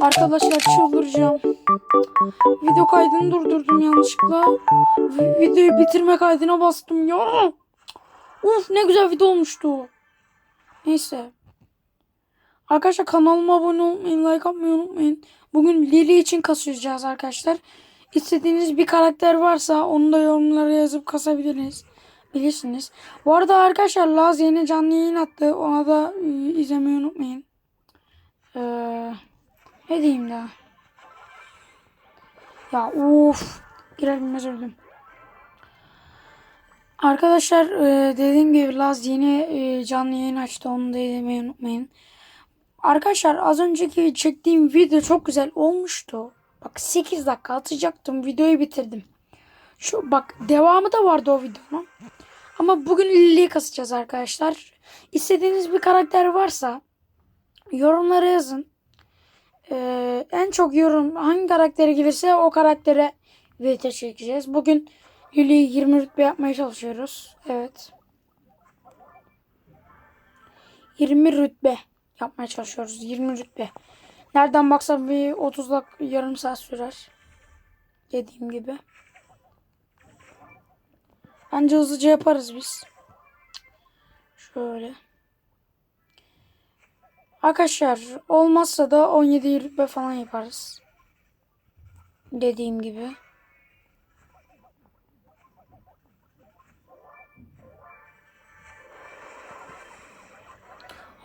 Arkadaşlar çıldıracağım. Video kaydını durdurdum yanlışlıkla. Vi- Videoyu bitirme kaydına bastım ya. Uf ne güzel video olmuştu. Neyse. Arkadaşlar kanalıma abone olmayı, like atmayı unutmayın. Bugün Lili için kasacağız arkadaşlar. İstediğiniz bir karakter varsa onu da yorumlara yazıp kasabilirsiniz. Bilirsiniz. Bu arada arkadaşlar Laz yeni canlı yayın attı. Ona da e, izlemeyi unutmayın. Ee, ne diyeyim daha? Ya of. Girer bilmez öldüm. Arkadaşlar e, dediğim gibi Laz yeni e, canlı yayın açtı. Onu da izlemeyi unutmayın. Arkadaşlar az önceki çektiğim video çok güzel olmuştu. Bak 8 dakika atacaktım. Videoyu bitirdim. Şu bak devamı da vardı o videonun. Ama bugün Lili'yi kasacağız arkadaşlar. İstediğiniz bir karakter varsa yorumlara yazın. Ee, en çok yorum hangi karaktere gelirse o karaktere video çekeceğiz. Bugün Lili'yi 20 rütbe yapmaya çalışıyoruz. Evet. 20 rütbe yapmaya çalışıyoruz. 20 rütbe. Nereden baksam bir 30 dakika yarım saat sürer. Dediğim gibi. Bence hızlıca yaparız biz. Şöyle. Arkadaşlar olmazsa da 17 rütbe falan yaparız. Dediğim gibi.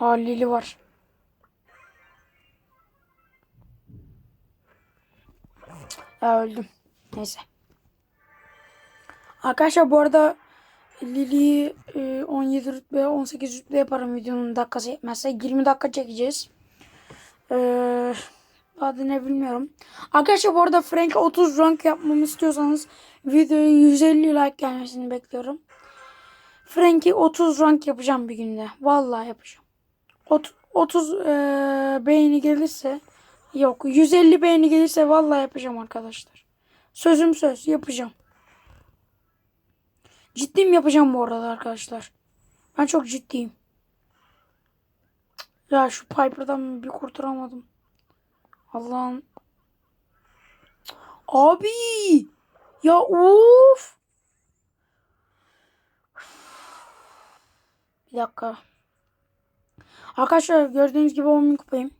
Aa Lili var. Ya öldüm. Neyse. Arkadaşlar bu arada Lili'yi e, 17 rütbe 18 rütbe yaparım videonun dakikası yetmezse. 20 dakika çekeceğiz. Ee, adı ne bilmiyorum. Arkadaşlar bu arada Frank 30 rank yapmamı istiyorsanız videoya 150 like gelmesini bekliyorum. Frank'i 30 rank yapacağım bir günde. Vallahi yapacağım. Ot- 30 e, beğeni gelirse yok 150 beğeni gelirse vallahi yapacağım arkadaşlar. Sözüm söz yapacağım. Ciddiyim yapacağım bu arada arkadaşlar. Ben çok ciddiyim. Ya şu Piper'dan bir kurtaramadım. Allah'ım. Abi. Ya uf. Bir dakika. Arkadaşlar gördüğünüz gibi 10 bin kupayım.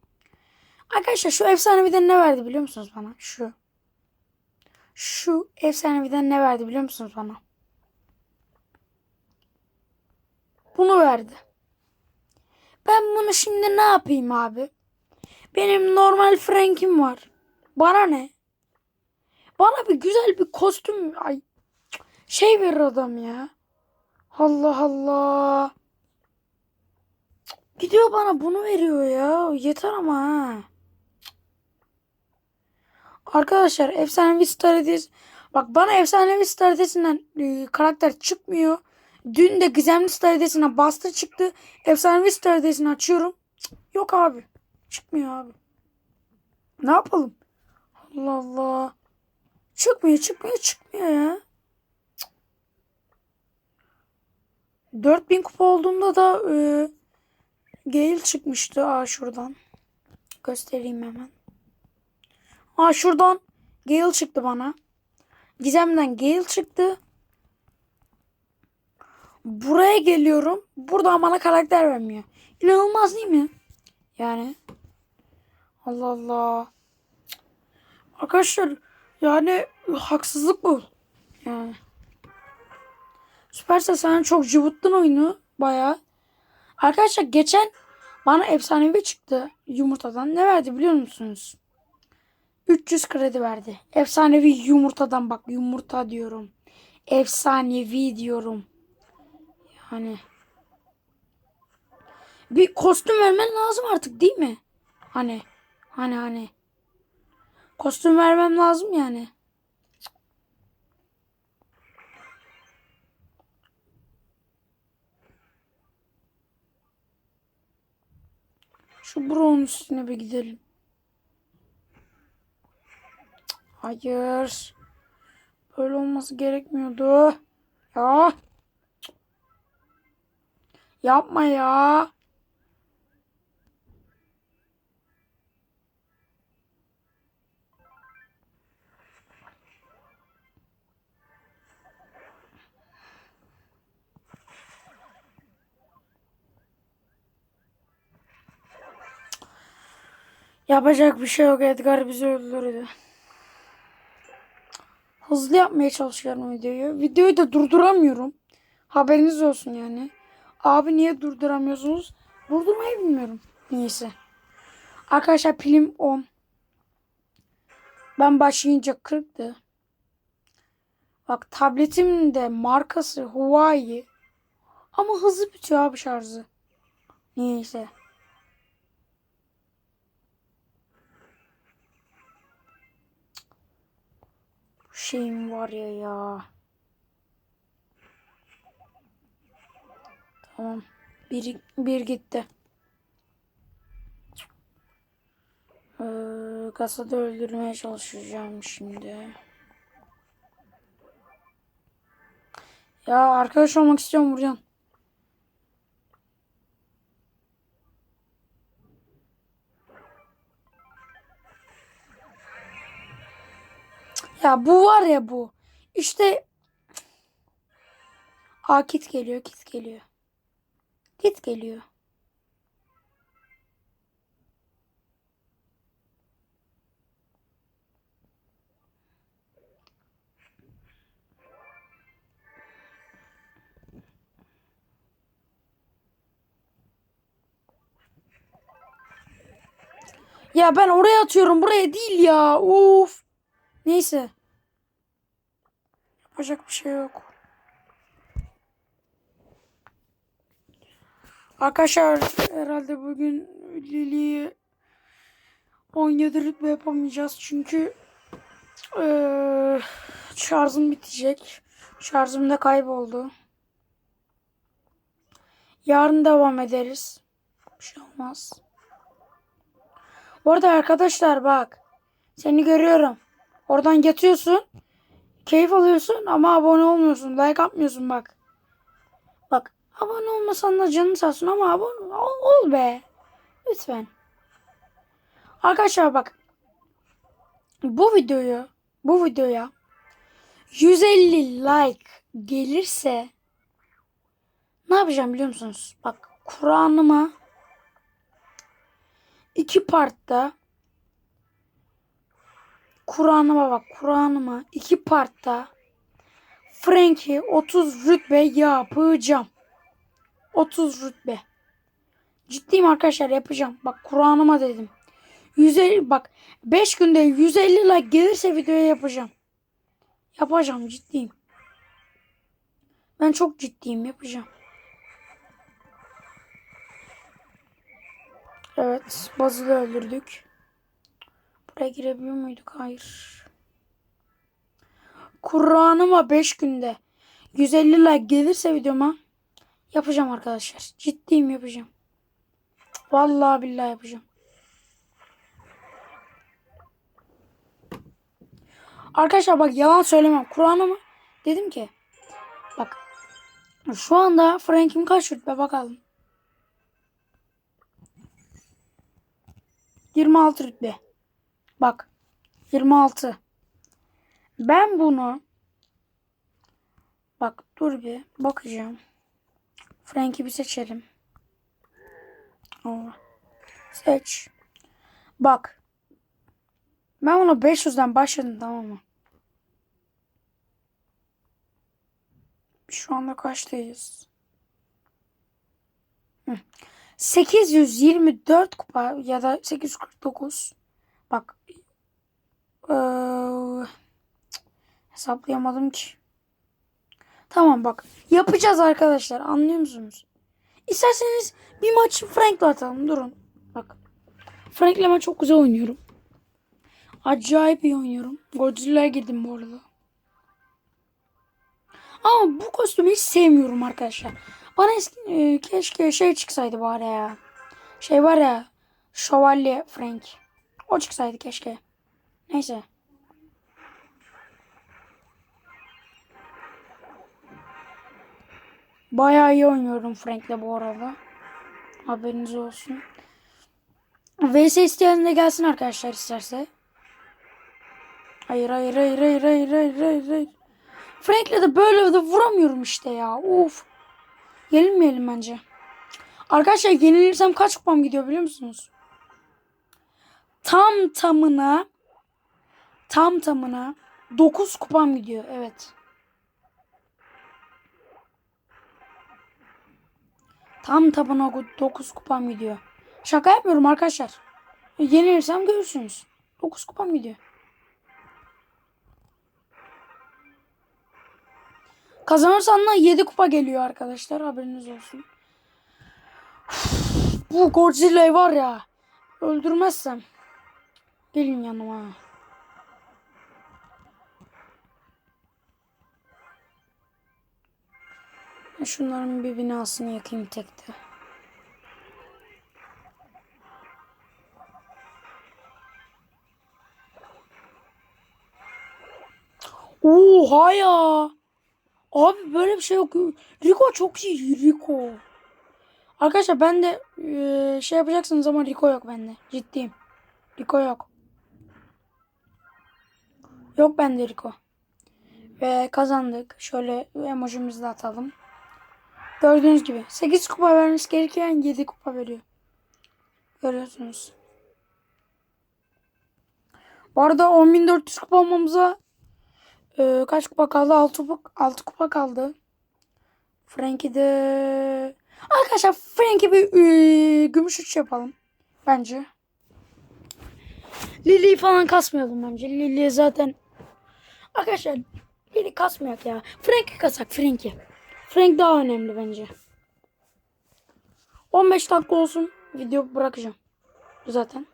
Arkadaşlar şu efsaneviden ne verdi biliyor musunuz bana? Şu. Şu efsaneviden ne verdi biliyor musunuz bana? Bunu verdi. Ben bunu şimdi ne yapayım abi? Benim normal Frank'im var. Bana ne? Bana bir güzel bir kostüm ay şey verir adam ya. Allah Allah. Gidiyor bana bunu veriyor ya. Yeter ama ha. Arkadaşlar efsanevi Stardust bak bana efsanevi Stardust'ından e, karakter çıkmıyor. Dün de gizemli Stardust'ına bastı çıktı. Efsanevi Stardust'ını açıyorum. Cık, Yok abi. Çıkmıyor abi. Ne yapalım? Allah Allah. Çıkmıyor çıkmıyor çıkmıyor ya. Cık. 4000 kupa olduğunda da e, Gale çıkmıştı. Aa şuradan. Göstereyim hemen. Aa şuradan Gale çıktı bana. Gizem'den Gale çıktı. Buraya geliyorum. Burada bana karakter vermiyor. İnanılmaz değil mi? Yani. Allah Allah. Arkadaşlar yani haksızlık bu. Yani. Süpersel sen çok cıvıttın oyunu. Bayağı. Arkadaşlar geçen bana efsanevi çıktı yumurtadan. Ne verdi biliyor musunuz? 300 kredi verdi. Efsanevi yumurtadan bak yumurta diyorum. Efsanevi diyorum. Yani bir kostüm vermen lazım artık değil mi? Hani hani hani. Kostüm vermem lazım yani. Şu bronz üstüne bir gidelim. Hayır. Böyle olması gerekmiyordu. Ya. Yapma ya. Yapacak bir şey yok. Edgar bizi öldürdü. Hızlı yapmaya çalışıyorum videoyu. Videoyu da durduramıyorum. Haberiniz olsun yani. Abi niye durduramıyorsunuz? Durdurmayı bilmiyorum. Niyeyse. Arkadaşlar pilim 10. Ben başlayınca 40'tı. Bak tabletim de markası Huawei. Ama hızlı bitiyor abi şarjı. Niyeyse. Bu şeyim var ya ya. Tamam. Bir, bir gitti. Ee, kasada öldürmeye çalışacağım şimdi. Ya arkadaş olmak istiyorum Burcan. Ya bu var ya bu. İşte Aa kit geliyor, kit geliyor. Kit geliyor. Ya ben oraya atıyorum, buraya değil ya. Uf. Neyse. Yapacak bir şey yok. Arkadaşlar herhalde bugün Lili'yi 17 rütbe yapamayacağız çünkü eee şarjım bitecek. Şarjım da kayboldu. Yarın devam ederiz. Bir şey olmaz. Bu arada arkadaşlar bak. Seni görüyorum. Oradan yatıyorsun. Keyif alıyorsun ama abone olmuyorsun. Like atmıyorsun bak. Abone olmasan da canın sağ olsun ama abone ol, ol be. Lütfen. Arkadaşlar bak. Bu videoyu bu videoya 150 like gelirse ne yapacağım biliyor musunuz? Bak Kur'an'ıma iki partta Kur'an'ıma bak Kur'an'ıma iki partta Frank'i 30 rütbe yapacağım. 30 rütbe. Ciddiyim arkadaşlar yapacağım. Bak Kur'an'ıma dedim. 150 bak 5 günde 150 like gelirse videoya yapacağım. Yapacağım ciddiyim. Ben çok ciddiyim yapacağım. Evet, Bazıl'ı öldürdük. Buraya girebiliyor muyduk? Hayır. Kur'an'ıma 5 günde 150 like gelirse videoma yapacağım arkadaşlar. Ciddiyim yapacağım. Vallahi billahi yapacağım. Arkadaşlar bak yalan söylemem. Kur'an'ıma dedim ki bak şu anda Frank'im kaç rütbe bakalım. 26 rütbe. Bak. 26. Ben bunu bak dur bir bakacağım. Frank'i bir seçelim. Allah. Seç. Bak. Ben bunu 500'den başladım tamam mı? Şu anda kaçtayız? Hı. 824 kupa ya da 849. Bak. Ee, hesaplayamadım ki. Tamam bak. Yapacağız arkadaşlar. Anlıyor musunuz? İsterseniz bir maç Frank'la atalım. Durun. Bak. Frank'le ben çok güzel oynuyorum. Acayip iyi oynuyorum. Godzilla'ya girdim bu arada. Ama bu kostümü hiç sevmiyorum arkadaşlar. Bana eski, e, keşke şey çıksaydı bari ya. Şey var ya. Şövalye Frank. O çıksaydı keşke. Neyse. Bayağı iyi oynuyorum Frank'le bu arada. Haberiniz olsun. VS isteyen de gelsin arkadaşlar isterse. Hayır hayır hayır hayır hayır hayır hayır. hayır. Frank'le de böyle de vuramıyorum işte ya. Of. Yenilmeyelim bence. Arkadaşlar yenilirsem kaç kupam gidiyor biliyor musunuz? tam tamına tam tamına 9 kupam gidiyor. Evet. Tam tamına 9 kupam gidiyor. Şaka yapmıyorum arkadaşlar. Yenilirsem görürsünüz. 9 kupam gidiyor. Kazanırsam da 7 kupa geliyor arkadaşlar. Haberiniz olsun. Bu Godzilla'yı var ya. Öldürmezsem. Gelin yanıma. Şunların bir binasını yakayım tekte. Oha ya. Abi böyle bir şey yok. Rico çok iyi. Rico. Arkadaşlar ben de eee, şey yapacaksınız ama Rico yok bende. Ciddiyim. Rico yok. Yok bende Rico. Ve kazandık. Şöyle emojimizi de atalım. Gördüğünüz gibi 8 kupa vermesi gerekirken 7 kupa veriyor. Görüyorsunuz. Bu arada 10.400 kupa olmamıza e, kaç kupa kaldı? 6 kupa, 6 kupa kaldı. Frank'i de... Arkadaşlar Frank'i bir e, gümüş üç yapalım. Bence. Lili'yi falan kasmayalım bence. Lili zaten... Arkadaşlar Lili kasmayak ya. Frank'i kasak Frank'i. Frank daha önemli bence. 15 dakika olsun. Video bırakacağım. Zaten.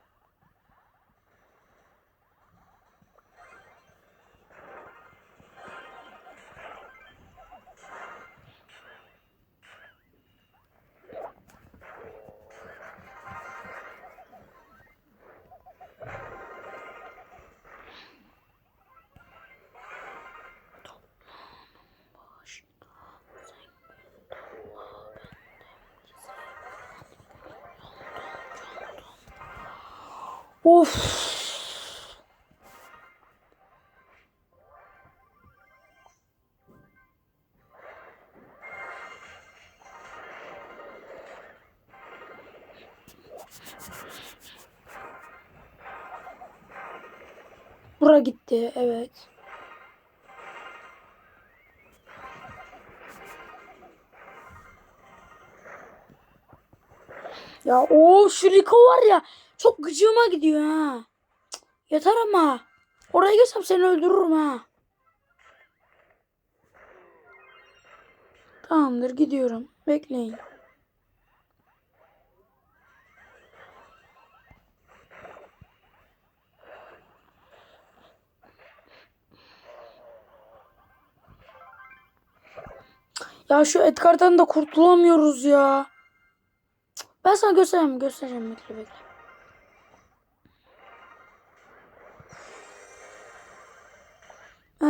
Of. Bura gitti evet. Ya o şu Rico var ya çok gıcığıma gidiyor ha. Yeter ama. Oraya gelsem seni öldürürüm ha. Tamamdır gidiyorum. Bekleyin. Ya şu Edgar'dan da kurtulamıyoruz ya. Ben sana göstereyim, göstereceğim bekle bekle.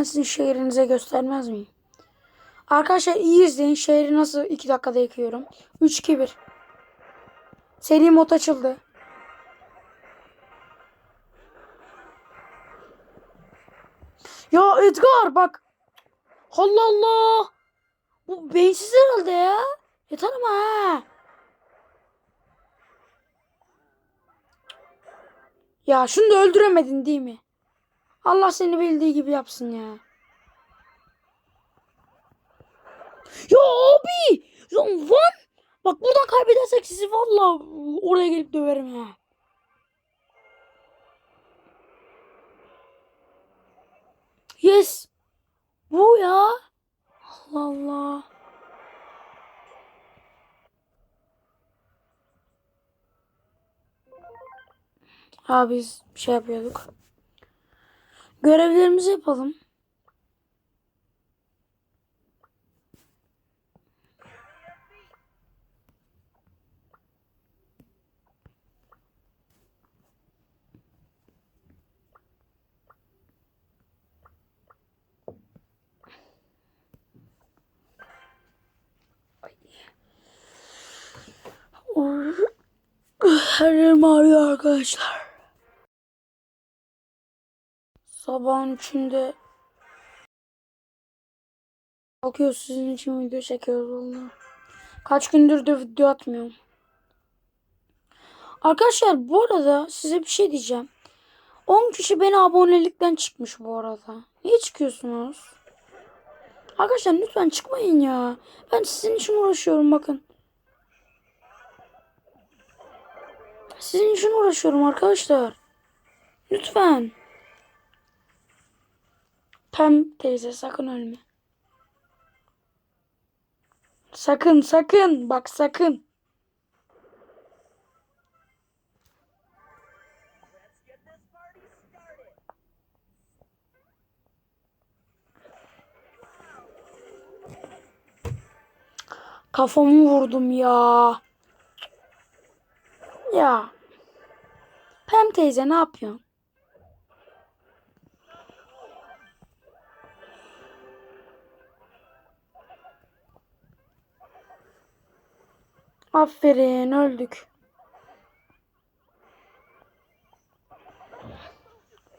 Sizin şehrinize göstermez miyim? Arkadaşlar iyi izleyin. Şehri nasıl 2 dakikada yıkıyorum. 3 2 1. Seri mod açıldı. Ya Edgar bak. Allah Allah. Bu beyinsiz herhalde ya. Yeter ama ha. Ya şunu da öldüremedin değil mi? Allah seni bildiği gibi yapsın ya. Ya abi! Lan lan! Bak buradan kaybedersek sizi valla oraya gelip döverim ha. Yes! Bu ya. Allah Allah. Abi biz bir şey yapıyorduk. Görevlerimizi yapalım. Her yerim ağrıyor arkadaşlar. Sabahın üçünde kalkıyoruz sizin için video çekiyoruz valla. Kaç gündür de video atmıyorum. Arkadaşlar bu arada size bir şey diyeceğim. 10 kişi beni abonelikten çıkmış bu arada. Niye çıkıyorsunuz? Arkadaşlar lütfen çıkmayın ya. Ben sizin için uğraşıyorum bakın. Sizin için uğraşıyorum arkadaşlar. Lütfen. Pem teyze sakın ölme. Sakın sakın bak sakın. Kafamı vurdum ya. Ya. Pem teyze ne yapıyorsun? Aferin öldük.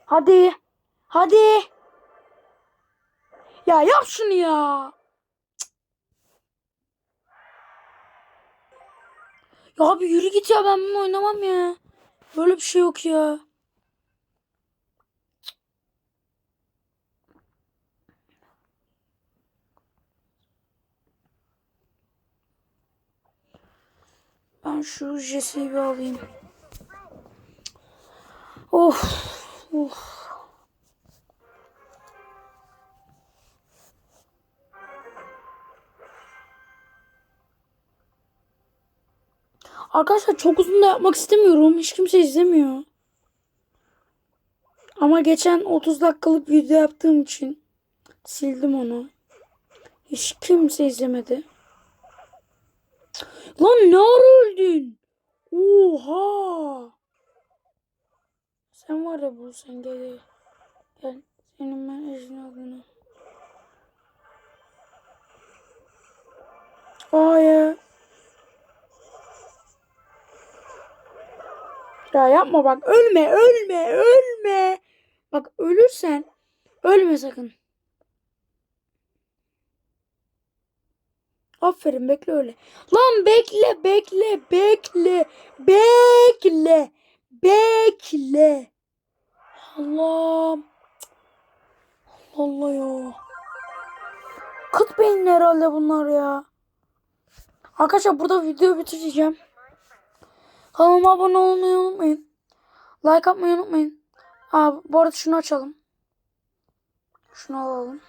Hadi. Hadi. Ya yap şunu ya. Cık. Ya abi yürü git ya ben bunu oynamam ya. Böyle bir şey yok ya. Ben şu Jesse'yi bir alayım. Of. Of. Arkadaşlar çok uzun da yapmak istemiyorum. Hiç kimse izlemiyor. Ama geçen 30 dakikalık video yaptığım için sildim onu. Hiç kimse izlemedi. Lan ne ara öldün? Oha! Sen var ya bu sen gel gel. Senin ben ejin adını. Hayır. Ya yapma bak ölme ölme ölme. Bak ölürsen ölme sakın. Aferin bekle öyle. Lan bekle bekle bekle bekle bekle. Allah'ım. Allah ya. Kıt beyinli herhalde bunlar ya. Arkadaşlar burada video bitireceğim. Kanalıma abone olmayı unutmayın. Like atmayı unutmayın. Aa, bu arada şunu açalım. Şunu alalım.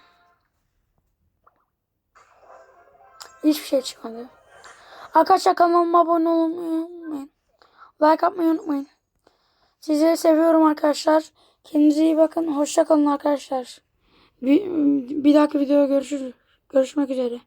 Hiçbir şey çıkmadı. Arkadaşlar kanalıma abone olmayı unutmayın. Like atmayı unutmayın. Sizleri seviyorum arkadaşlar. Kendinize iyi bakın. Hoşça kalın arkadaşlar. Bir, bir dahaki videoda görüşürüz. Görüşmek üzere.